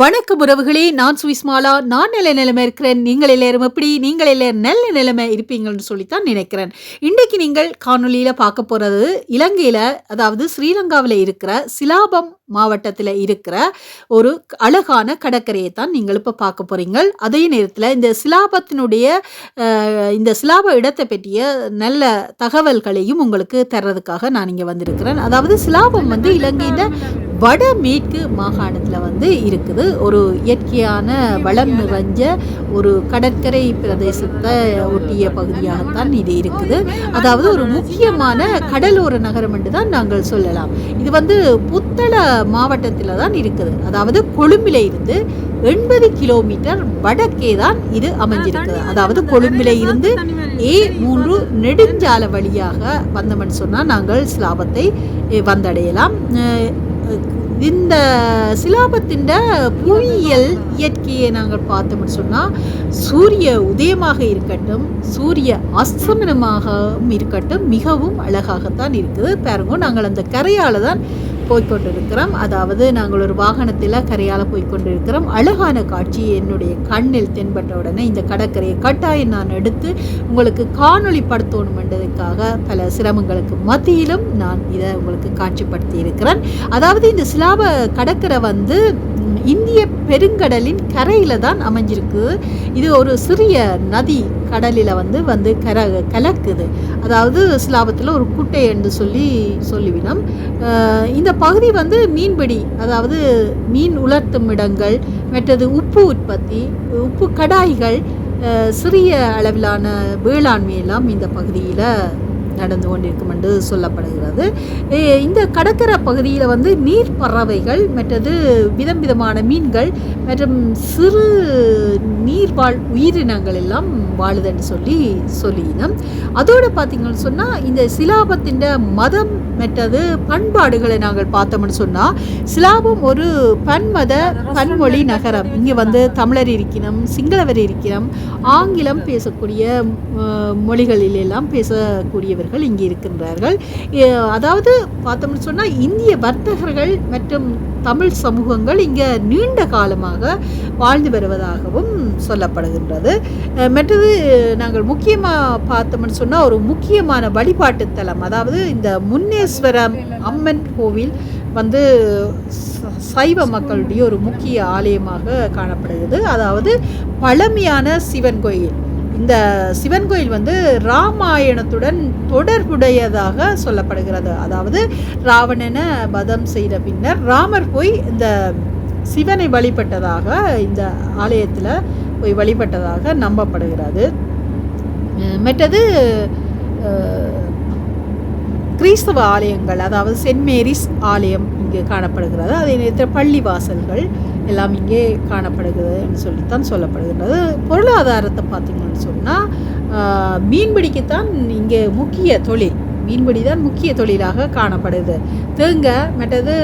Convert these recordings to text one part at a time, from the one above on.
வணக்கம் உறவுகளே நான் சுவிஸ்மாலா. நான் நல்ல நிலைமை இருக்கிறேன். நீங்கள் எல்லாரும் எப்படி? நீங்கள் எல்லாரும் நல்ல நிலைமை இருப்பீங்கன்னு சொல்லித்தான் நினைக்கிறேன். இன்றைக்கு நீங்கள் காணொளியில் பார்க்க போகிறது இலங்கையில் அதாவது ஸ்ரீலங்காவில் இருக்கிற சிலாபம் மாவட்டத்தில் இருக்கிற ஒரு அழகான கடற்கரையை தான் நீங்கள் இப்போ பார்க்க போகிறீங்க அதே நேரத்தில் இந்த சிலாபத்தினுடைய இந்த சிலாப இடத்தை பற்றிய நல்ல தகவல்களையும் உங்களுக்கு தர்றதுக்காக நான் இங்கே வந்திருக்கிறேன். அதாவது சிலாபம் வந்து இலங்கையில் வடமேற்கு மாகாணத்தில் வந்து இருக்குது. ஒரு இயற்கையான வளம் நிறைஞ்ச ஒரு கடற்கரை பிரதேசத்தை ஒட்டிய பகுதியாகத்தான் இது இருக்குது. அதாவது ஒரு முக்கியமான கடலோர நகரம் என்று தான் நாங்கள் சொல்லலாம். இது வந்து புத்தள மாவட்டத்தில் தான் இருக்குது. அதாவது கொழும்பில இருந்து எண்பது கிலோமீட்டர் வடக்கே தான் இது அமைஞ்சிருக்குது அதாவது கொழும்பில இருந்து ஏ மூன்று நெடுஞ்சாலை வழியாக வந்தோம்னு சொன்னால் நாங்கள் ஸ்லாபத்தை வந்தடையலாம். இந்த சிலாபத்தின் புவியியல் இயற்கையை நாங்கள் பார்த்தோம்னு சொன்னால் சூரிய உதயமாக இருக்கட்டும் சூரிய அஸ்தமனமாகவும் இருக்கட்டும் மிகவும் அழகாகத்தான் இருக்குது. பாருங்க நாங்கள் அந்த கரையால் தான் போய்கொண்டிருக்கிறோம் அதாவது நாங்கள் ஒரு வாகனத்தில் கரையால் போய்க்கொண்டிருக்கிறோம். அழகான காட்சி. என்னுடைய கண்ணில் தென்பட்ட உடனே இந்த கடற்கரையை கட்டாயம் நான் எடுத்து உங்களுக்கு காணொளி படுத்தணுமென்றதுக்காக பல சிரமங்களுக்கு மத்தியிலும் நான் இதை உங்களுக்கு காட்சிப்படுத்தி இருக்கிறேன் அதாவது இந்த சிலாப கடற்கரை வந்து இந்திய பெருங்கடலின் கரையில் தான் அமைஞ்சிருக்கு. இது ஒரு சிறிய நதி கடலில் வந்து வந்து கர கலக்குது. அதாவது சிலாபத்தில் ஒரு குட்டை என்று சொல்லி சொல்லிவிடும் இந்த பகுதி வந்து மீன்பிடி அதாவது மீன் உலர்த்தும் இடங்கள் மற்றது உப்பு உற்பத்தி உப்பு கடாய்கள் சிறிய அளவிலான வேளாண்மை எல்லாம் இந்த பகுதியில் நடந்து கொண்டிருக்கும் என்று சொல்லப்படுகிறது. இந்த கடற்கரை பகுதியில் வந்து நீர் பறவைகள் மற்றது விதம் விதமான மீன்கள் மற்றும் சிறு நீர்வாழ் உயிரினங்கள் எல்லாம் வாழுதுன்னு சொல்லி சொல்லினோம் அதோடு பார்த்தீங்கன்னு சொன்னால் இந்த சிலாபத்தின் மதம் மற்றது பண்பாடுகளை நாங்கள் பார்த்தோம்னு சொன்னால் சிலாபம் ஒரு பன்மத பன்மொழி நகரம். இங்கே வந்து தமிழர் இருக்கணும் சிங்களவர் இருக்கணும் ஆங்கிலம் பேசக்கூடிய மொழிகளில் எல்லாம் பேசக்கூடியவர்கள். இங்கே இருக்கின்றார்கள். அதாவது பார்த்தோம்னு சொன்னால் இந்திய வர்த்தகர்கள் மற்றும் தமிழ் சமூகங்கள் இங்கே நீண்ட காலமாக வாழ்ந்து வருவதாகவும் சொல்லப்படுகின்றது. மற்றது நாங்கள் முக்கியமாக பார்த்தோம்னு சொன்னால் ஒரு முக்கியமான வழிபாட்டு தலம் அதாவது இந்த முன்னேஸ்வரம் அம்மன் கோவில் வந்து சைவ மக்களுடைய ஒரு முக்கிய ஆலயமாக காணப்படுகிறது. அதாவது பழமையான சிவன் கோயில். இந்த சிவன் கோயில் வந்து ராமாயணத்துடன் தொடர்புடையதாக சொல்லப்படுகிறது. அதாவது ராவணனை வதம் செய்த பின்னர் ராமர் போய் இந்த சிவனை வழிபட்டதாக இந்த ஆலயத்தில் போய் வழிபட்டதாக நம்பப்படுகிறது. மற்றது கிறிஸ்தவ ஆலயங்கள் அதாவது சென்ட் மேரிஸ் ஆலயம் இங்கு காணப்படுகிறது. அதே நேரத்தில் பள்ளி வாசல்கள் எல்லாம் இங்கே காணப்படுகிறதுன்னு சொல்லித்தான் சொல்லப்படுகின்றது. பொருளாதாரத்தை பார்த்தீங்கன்னு சொன்னால் மீன்பிடிக்குத்தான் இங்கே முக்கிய தொழில். மீன்பிடி தான் முக்கிய தொழிலாக காணப்படுது. தேங்காய் மற்றது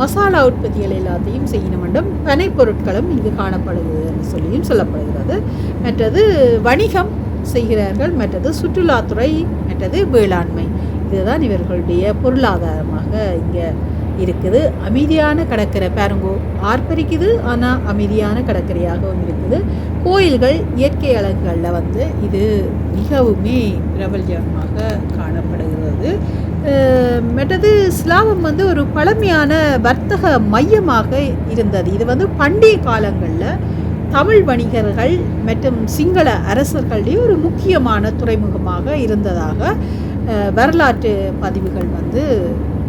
மசாலா உற்பத்திகள் எல்லாத்தையும் செய்யணும் வேண்டும் பனைப் இங்கு காணப்படுகிறதுன்னு சொல்லியும் சொல்லப்படுகிறது. மற்றது வணிகம் செய்கிறார்கள் மற்றது சுற்றுலாத்துறை மற்றது வேளாண்மை. இதுதான் இவர்களுடைய பொருளாதாரமாக இங்கே இருக்குது. அமைதியான கடற்கரை பாருங்கோ. ஆர்ப்பரிக்குது ஆனால் அமைதியான கடற்கரையாகவும் இருக்குது. கோயில்கள் இயற்கை அழகுகளில் வந்து இது மிகவுமே பிரபல்யமாக காணப்படுகிறது. மற்றது ஸ்லாவம் வந்து ஒரு பழமையான வர்த்தக மையமாக இருந்தது. இது வந்து பண்டைய காலங்களில் தமிழ் வணிகர்கள் மற்றும் சிங்கள அரசர்களுடைய ஒரு முக்கியமான துறைமுகமாக இருந்ததாக வரலாற்று பதிவுகள் வந்து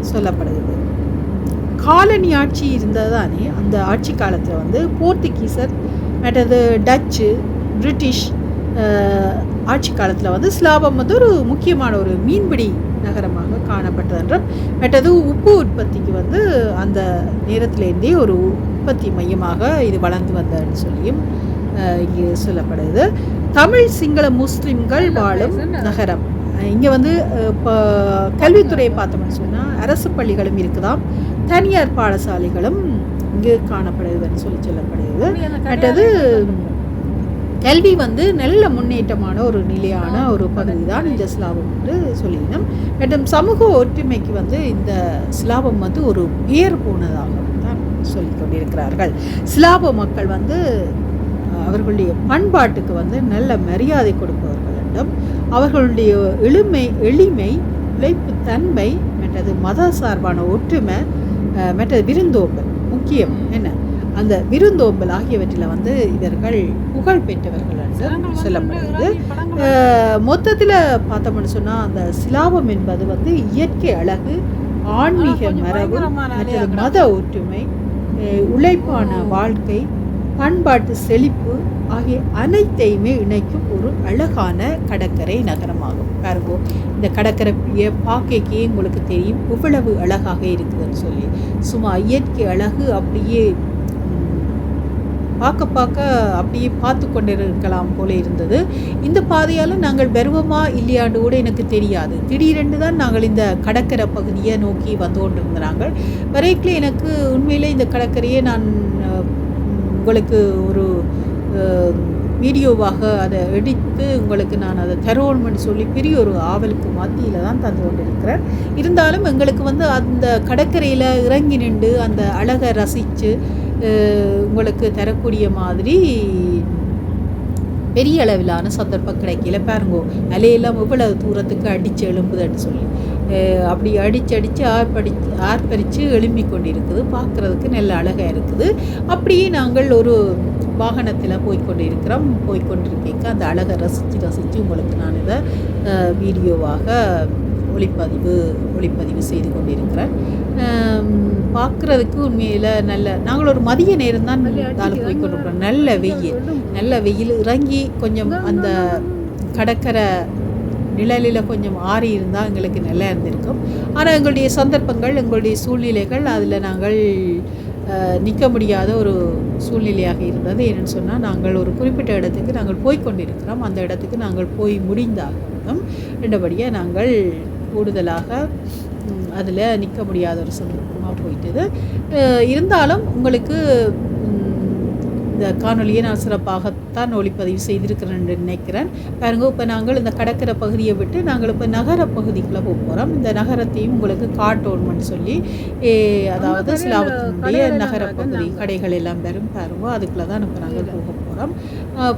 சொல்லப்படுகிறது. காலனி ஆட்சி இருந்ததானே அந்த ஆட்சி காலத்தில் வந்து போர்த்துகீசர் மற்றது டச்சு பிரிட்டிஷ் ஆட்சி காலத்தில் வந்து ஸ்லாபம் வந்து ஒரு முக்கியமான ஒரு மீன்பிடி நகரமாக காணப்பட்டது என்றும் மற்றது உப்பு உற்பத்திக்கு வந்து அந்த நேரத்திலேருந்தே ஒரு உற்பத்தி மையமாக இது வளர்ந்து வந்ததுன்னு சொல்லியும் இங்கே சொல்லப்படுது. தமிழ் சிங்கள முஸ்லிம்கள் வாழும் நகரம். இங்கே வந்து இப்போ கல்வித்துறையை பார்த்தோம்னு சொன்னால் அரசு பள்ளிகளும் இருக்குதாம். தனியார் பாடசாலைகளும் இங்கு காணப்படுதுன்னு சொல்லி சொல்லப்படுகிறது. மற்றது கல்வி வந்து நல்ல முன்னேற்றமான ஒரு நிலையான ஒரு பகுதி தான் இந்த ஸ்லாபம் என்று சொல்லினோம். மற்றும் சமூக ஒற்றுமைக்கு வந்து இந்த ஸ்லாபம் வந்து ஒரு பேர் போனதாக தான் சொல்லிக் கொண்டிருக்கிறார்கள். சிலாப மக்கள் வந்து அவர்களுடைய பண்பாட்டுக்கு வந்து நல்ல மரியாதை கொடுப்பவர்கள் என்றும் அவர்களுடைய எளிமை எளிமை உழைப்பு தன்மை மற்றது மத சார்பான ஒற்றுமை மற்றது விருந்தோம்பல் முக்கியம் என்ன? அந்த விருந்தோம்பல் ஆகியவற்றில் வந்து இவர்கள் புகழ் பெற்றவர்கள் என்று சொல்லப்படுகிறது. மொத்தத்தில் பார்த்தோம்னு சொன்னால் அந்த சிலாபம் என்பது வந்து இயற்கை அழகு ஆன்மீக மரபு மற்றது மத ஒற்றுமை உழைப்பான வாழ்க்கை பண்பாட்டு செழிப்பு ஆகிய அனைத்தையுமே இணைக்கும் ஒரு அழகான கடற்கரை நகரமாகும். பாருங்கோ இந்த கடற்கரையை பார்க்கைக்கே உங்களுக்கு தெரியும் இவ்வளவு அழகாக இருக்குதுன்னு சொல்லி. சும்மா இயற்கை அழகு அப்படியே பார்க்க பார்க்க அப்படியே பார்த்து கொண்டிருக்கலாம் போல இருந்தது. இந்த பாதையால் நாங்கள் வருவோமா இல்லையாண்டு கூட எனக்கு தெரியாது. திடீரென்று தான் நாங்கள் இந்த கடற்கரை பகுதியை நோக்கி வந்து கொண்டிருந்தாங்க வரைக்கும் எனக்கு உண்மையிலே இந்த கடற்கரையை நான் உங்களுக்கு ஒரு வீடியோவாக அதை எடுத்து உங்களுக்கு நான் அதை தருவோம்னு சொல்லி பெரிய ஒரு ஆவலுக்கு மத்தியில் தான் தந்து கொண்டிருக்கிறேன். இருந்தாலும் எங்களுக்கு வந்து அந்த கடற்கரையில் இறங்கி நின்று அந்த அழகை ரசித்து உங்களுக்கு தரக்கூடிய மாதிரி பெரிய அளவிலான சந்தர்ப்பம் கிடைக்கல. பாருங்கோ அலையெல்லாம் இவ்வளவு தூரத்துக்கு அடித்து எழும்புதுன்னு சொல்லி. அப்படி அடித்து அடித்து ஆர்ப்படி ஆர்ப்பரித்து எழும்பி கொண்டிருக்குது. பார்க்குறதுக்கு நல்ல அழகாக இருக்குது. அப்படியே நாங்கள் ஒரு வாகனத்தில் போய்க்கொண்டு இருக்கிறோம் போய்க்கொண்டிருக்கேக்க அந்த அழகை ரசித்து ரசித்து உங்களுக்கு நான் இதை வீடியோவாக ஒளிப்பதிவு ஒளிப்பதிவு செய்து கொண்டிருக்கிறேன். பார்க்குறதுக்கு உண்மையில் நல்ல நாங்கள் ஒரு மதிய நேரம் தான் இதால் போய்க்கொண்டிருக்கிறோம் நல்ல வெயில். நல்ல வெயில். இறங்கி கொஞ்சம் அந்த கடற்கரை நிழலில் கொஞ்சம் ஆறி இருந்தால் எங்களுக்கு நல்லா இருந்திருக்கும். ஆனால் எங்களுடைய சந்தர்ப்பங்கள் எங்களுடைய சூழ்நிலைகள் அதில் நாங்கள் நிற்க முடியாத ஒரு சூழ்நிலையாக இருந்தது. என்னென்னு சொன்னால் நாங்கள் ஒரு குறிப்பிட்ட இடத்துக்கு நாங்கள் போய் கொண்டிருக்கிறோம் அந்த இடத்துக்கு நாங்கள் போய் முடிந்தாலும் ரெண்டபடியாக நாங்கள் கூடுதலாக அதில் நிற்க முடியாத ஒரு சந்தர்ப்பமாக போயிட்டது. இருந்தாலும் உங்களுக்கு இந்த காணொலியை நான் சிறப்பாகத்தான் ஒளிப்பதிவு செய்திருக்கிறேன் என்று நினைக்கிறேன். பாருங்க இப்போ நாங்கள் இந்த கடற்கரை பகுதியை விட்டு நாங்கள் இப்போ நகர பகுதிக்குள்ளே போக போகிறோம் இந்த நகரத்தையும் உங்களுக்கு காட்டோன்மெண்ட் சொல்லி அதாவது சிலாவத்தினுடைய நகர பகுதி கடைகள் எல்லாம் வரும் பாருங்க அதுக்குள்ளே தான் இப்போ நாங்கள் போக போகிறோம்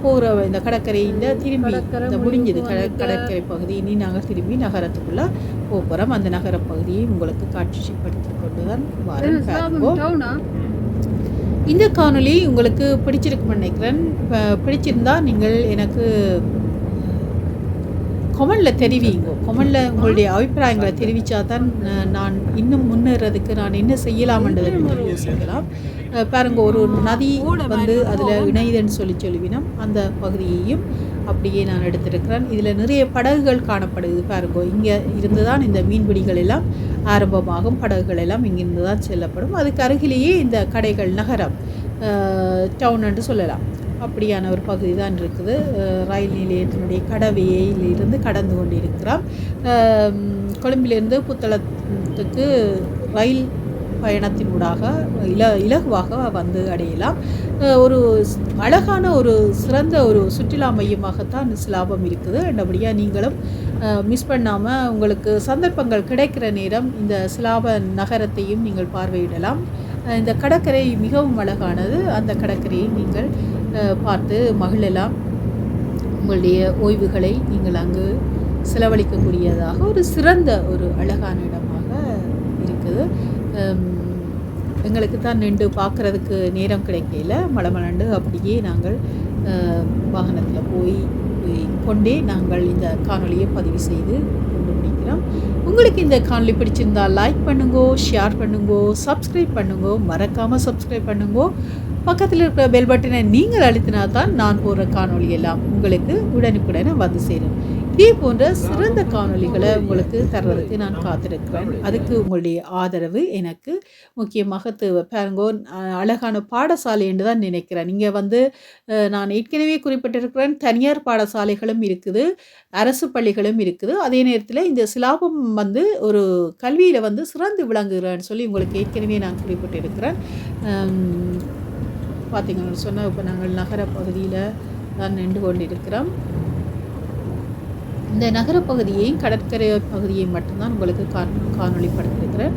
போகிற இந்த கடற்கரை இந்த திரும்பி இந்த முடிஞ்சது. கட கடற்கரை பகுதி. இனி நாங்கள் திரும்பி நகரத்துக்குள்ளே போக போகிறோம் அந்த நகர பகுதியை உங்களுக்கு காட்சிப்படுத்தி கொண்டு தான் வரேன் பாருங்க. இந்த காணொளி உங்களுக்கு பிடிச்சிருக்கும்னு நினைக்கிறேன். பிடிச்சிருந்தால் நீங்கள் எனக்கு கொமெண்டில் தெரிவிங்க. கொமெண்டில் உங்களுடைய அபிப்பிராயங்களை தெரிவித்தா தான் நான் இன்னும் முன்னேறதுக்கு நான் என்ன செய்யலாம்ன்றதை யோசிக்கலாம் பாருங்க ஒரு நதி வந்து அதில் இணையுதுன்னு சொல்லி சொல்லுவினோம் அந்த பகுதியையும் அப்படியே நான் எடுத்திருக்கிறேன். இதில் நிறைய படகுகள் காணப்படுது பாருங்க. இங்கே இருந்து தான் இந்த மீன்பிடிகள் எல்லாம் ஆரம்பமாகும். படகுகள் எல்லாம் இங்கிருந்து தான் செல்லப்படும். அதுக்கு அருகிலேயே இந்த கடைகள் நகரம் டவுன் என்று சொல்லலாம். அப்படியான ஒரு பகுதி தான் இருக்குது ரயில் நிலையத்தினுடைய கடவையிலிருந்து கடந்து கொண்டு கொழும்பிலிருந்து புத்தளத்துக்கு ரயில் பயணத்தினூடாக இல இலகுவாக வந்து அடையலாம். ஒரு அழகான ஒரு சிறந்த ஒரு சுற்றுலா மையமாகத்தான் சிலாபம் இருக்குது. அப்படியாக நீங்களும் மிஸ் பண்ணாமல் உங்களுக்கு சந்தர்ப்பங்கள் கிடைக்கிற நேரம் இந்த சிலாப நகரத்தையும் நீங்கள் பார்வையிடலாம். இந்த கடற்கரை மிகவும் அழகானது. அந்த கடற்கரையை நீங்கள் பார்த்து மகிழலாம். உங்களுடைய ஓய்வுகளை நீங்கள் அங்கு செலவழிக்கக்கூடியதாக ஒரு சிறந்த ஒரு அழகான இடமாக இருக்குது. எங்களுக்கு தான் நின்று பார்க்குறதுக்கு நேரம் கிடைக்கல. மலமலண்டு அப்படியே நாங்கள் வாகனத்தில் போய் கொண்டே நாங்கள் இந்த காணொலியை பதிவு செய்து கொண்டு முடிக்கிறோம். உங்களுக்கு இந்த காணொலி பிடிச்சிருந்தா லைக் பண்ணுங்கோ ஷேர் பண்ணுங்கோ சப்ஸ்கிரைப் பண்ணுங்கோ மறக்காமல் சப்ஸ்கிரைப் பண்ணுங்கோ. பக்கத்தில் இருக்கிற பெல் பட்டனை நீங்கள் அழுத்தினா தான் நான் போடுற காணொளி எல்லாம் உங்களுக்கு உடனுக்குடனே வந்து சேரும். இதே போன்ற சிறந்த காணொளிகளை உங்களுக்கு தர்றதுக்கு நான் காத்திருக்கிறேன். அதுக்கு உங்களுடைய ஆதரவு எனக்கு முக்கியமாக தேவை பாருங்கோ அழகான பாடசாலை என்று தான் நினைக்கிறேன். இங்கே வந்து நான் ஏற்கனவே குறிப்பிட்டிருக்கிறேன் தனியார் பாடசாலைகளும் இருக்குது அரசு பள்ளிகளும் இருக்குது. அதே நேரத்தில் இந்த சிலாபம் வந்து ஒரு கல்வியில் வந்து சிறந்து விளங்குகிறேன்னு சொல்லி உங்களுக்கு ஏற்கனவே நான் குறிப்பிட்டிருக்கிறேன். பார்த்தீங்கன்னு சொன்னால் இப்போ நாங்கள் நகர பகுதியில் தான் நின்று கொண்டிருக்கிறோம். இந்த நகரப்பகுதியையும் கடற்கரை பகுதியை மட்டும்தான் உங்களுக்கு காண் காணொளிப்படுத்திருக்கிறேன்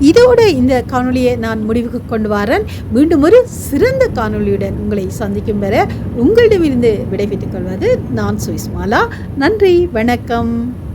இதோடு இந்த காணொளியை நான் முடிவுக்கு கொண்டு வரேன். மீண்டும் ஒரு சிறந்த காணொளியுடன் உங்களை சந்திக்கும் பெற உங்களிடமிருந்து விடைபெற்றுக் கொள்வது நான் சுவிஸ்மாலா. நன்றி வணக்கம்.